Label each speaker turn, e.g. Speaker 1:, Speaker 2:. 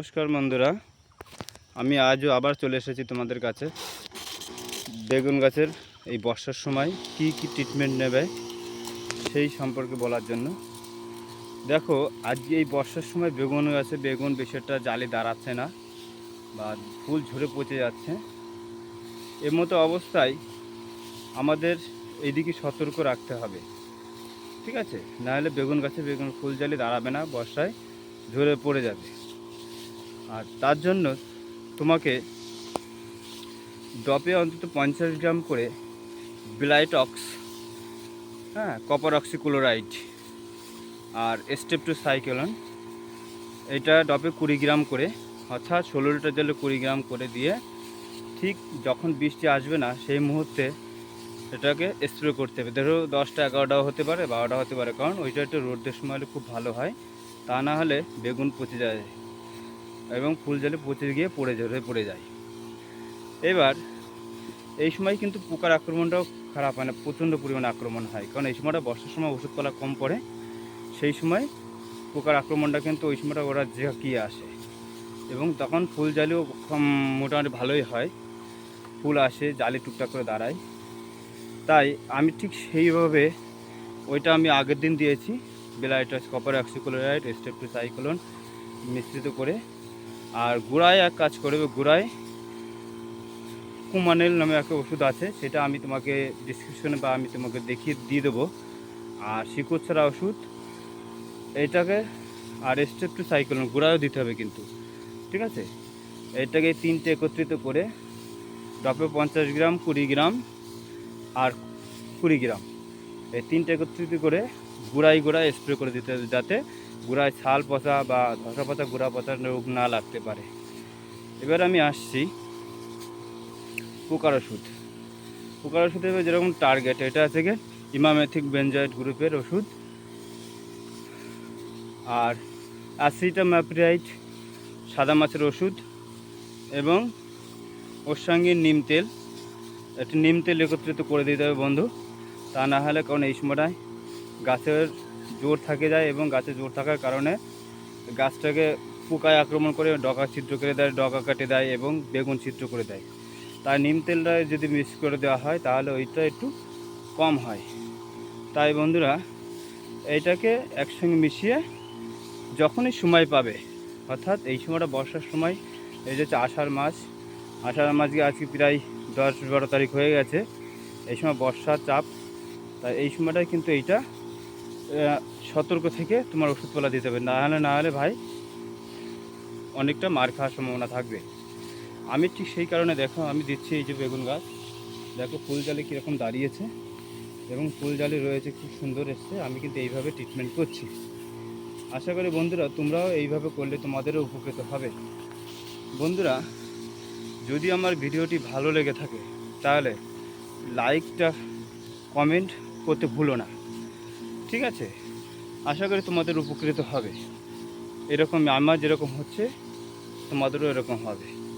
Speaker 1: নমস্কার বন্ধুরা। আমি আজও আবার চলে এসেছি তোমাদের কাছে। বেগুন গাছের এই বর্ষার সময় কি কি ট্রিটমেন্ট নেবে সেই সম্পর্কে বলার জন্য। দেখো, আজকে এই বর্ষার সময় বেগুন গাছে বেগুন বেশি একটা জালি দাঁড়াচ্ছে না বা ফুল ঝরে পচে যাচ্ছে। এর মতো অবস্থায় আমাদের এইদিকে সতর্ক রাখতে হবে। ঠিক আছে? নাহলে বেগুন গাছে বেগুন ফুল জালি দাঁড়াবে না, বর্ষায় ঝরে পড়ে যাবে। আর তার জন্য তোমাকে ডপে অন্তত পঞ্চাশ গ্রাম করে ব্লাইটক্স হ্যাঁ কপার অক্সিক্লোরাইড আর স্টেপটু সাইকেলন, এটা ডপে কুড়ি গ্রাম করে, অর্থাৎ ষোলো লিটার জলে কুড়ি গ্রাম করে দিয়ে ঠিক যখন বৃষ্টি আসবে না, সেই মুহূর্তে এটাকে স্প্রে করতে হবে। ধরো দশটা এগারোটাও হতে পারে বারোটা হতে পারে, কারণ ওইটা একটু রোদের সময় খুব ভালো হয়। তা না হলে বেগুন পচে যায়। এবং ফুল জলে পচে গিয়ে পড়ে ঝরে পড়ে যায়। এবার, এই সময় কিন্তু পোকার আক্রমণটাও খারাপ হয় না, প্রচণ্ড পরিমাণে আক্রমণ হয়। কারণ এই সময়টা বর্ষার সময় ওষুধপালা কম পড়ে, সেই সময় পোকার আক্রমণটা কিন্তু ওই সময়টা ওরা ঝাঁকিয়ে আসে। এবং তখন ফুল জালিও মোটামুটি ভালোই হয়। ফুল আসে, জালি টুকটাক করে দাঁড়ায়। তাই আমি ঠিক সেইভাবে ওইটা আমি আগের দিন দিয়েছি, বেলাইটাস, কপার অক্সিক্লোরাইড, স্টেপটোসাইক্লোন মিশ্রিত করে আর গুড়ায় এক কাজ করবে গুড়ায় কুমানেল নামে একটা ওষুধ আছে, সেটা আমি তোমাকে ডিসক্রিপশনে বা আমি তোমাকে দেখিয়ে দিয়ে দেবো। আর শিকড় ছাড়া ওষুধ, এটাকে আর স্টেপটু সাইক্লোন গুঁড়াও দিতে হবে কিন্তু, ঠিক আছে? এটাকে তিনটে একত্রিত করে ডপে পঞ্চাশ গ্রাম, কুড়ি গ্রাম আর কুড়ি গ্রাম, এই তিনটে একত্রিত করে গুঁড়াই গুঁড়ায় স্প্রে করে দিতে হবে যাতে গুঁড়ায় ছাল পচা বা ধসা পচা, গুঁড়া পচা রোগ না লাগতে পারে। এবার আমি আসছি পোকার ওষুধ। পোকার ওষুধ এবার যেরকম টার্গেট এটা আছে গিয়ে ইমামেথিক বেঞ্জয়েড গ্রুপের ওষুধ। আর অ্যাসিটাম্যাপ্রিয়াইট সাদা মাছের ওষুধ এবং ওর সঙ্গে নিম তেল। একটু নিম তেল একত্রিত করে দিতে হবে বন্ধু, তা না হলে কারণ এই সময়টায় গাছের জোর থাকে যায় এবং গাছে জোর থাকার কারণে গাছটাকে পোকায় আক্রমণ করে ডগা ছিদ্র করে দেয়, ডগা কাটে দেয় এবং বেগুন ছিদ্র করে দেয়। তাই নিম তেলটা যদি মিক্স করে দেওয়া হয় তাহলে ওইটা একটু কম হয়। তাই বন্ধুরা, এইটাকে একসঙ্গে মিশিয়ে যখনই সময় পাবে, অর্থাৎ এই সময়টা বর্ষার সময়, এই যে হচ্ছে আষাঢ় মাস আষাঢ় মাস গিয়ে আজকে প্রায় দশ বারো তারিখ হয়ে গেছে, এই সময় বর্ষার চাপ, তাই এই সময়টায় কিন্তু এইটা সতর্ক থেকে তোমার ওষুধপালা দিতে হবে। না হলে না হলে ভাই, অনেকটা মার খাওয়ার সম্ভাবনা থাকবে। আমি ঠিক সেই কারণে দেখো, আমি দিচ্ছি এই যে বেগুন গাছ। দেখো, ফুল জালে কীরকম দাঁড়িয়েছে এবং ফুল জালে রয়েছে, খুব সুন্দর এসছে। আমি কিন্তু এইভাবে ট্রিটমেন্ট করছি। আশা করি বন্ধুরা, তোমরাও এইভাবে করলে তোমাদেরও উপকৃত হবে। বন্ধুরা, যদি আমার ভিডিওটি ভালো লেগে থাকে, তাহলে লাইকটা, কমেন্ট করতে ভুলো না। ঠিক আছে? আশা করি তোমাদের উপকৃত হবে। এরকম আমার যেরকম হচ্ছে তোমাদেরও এরকম হবে।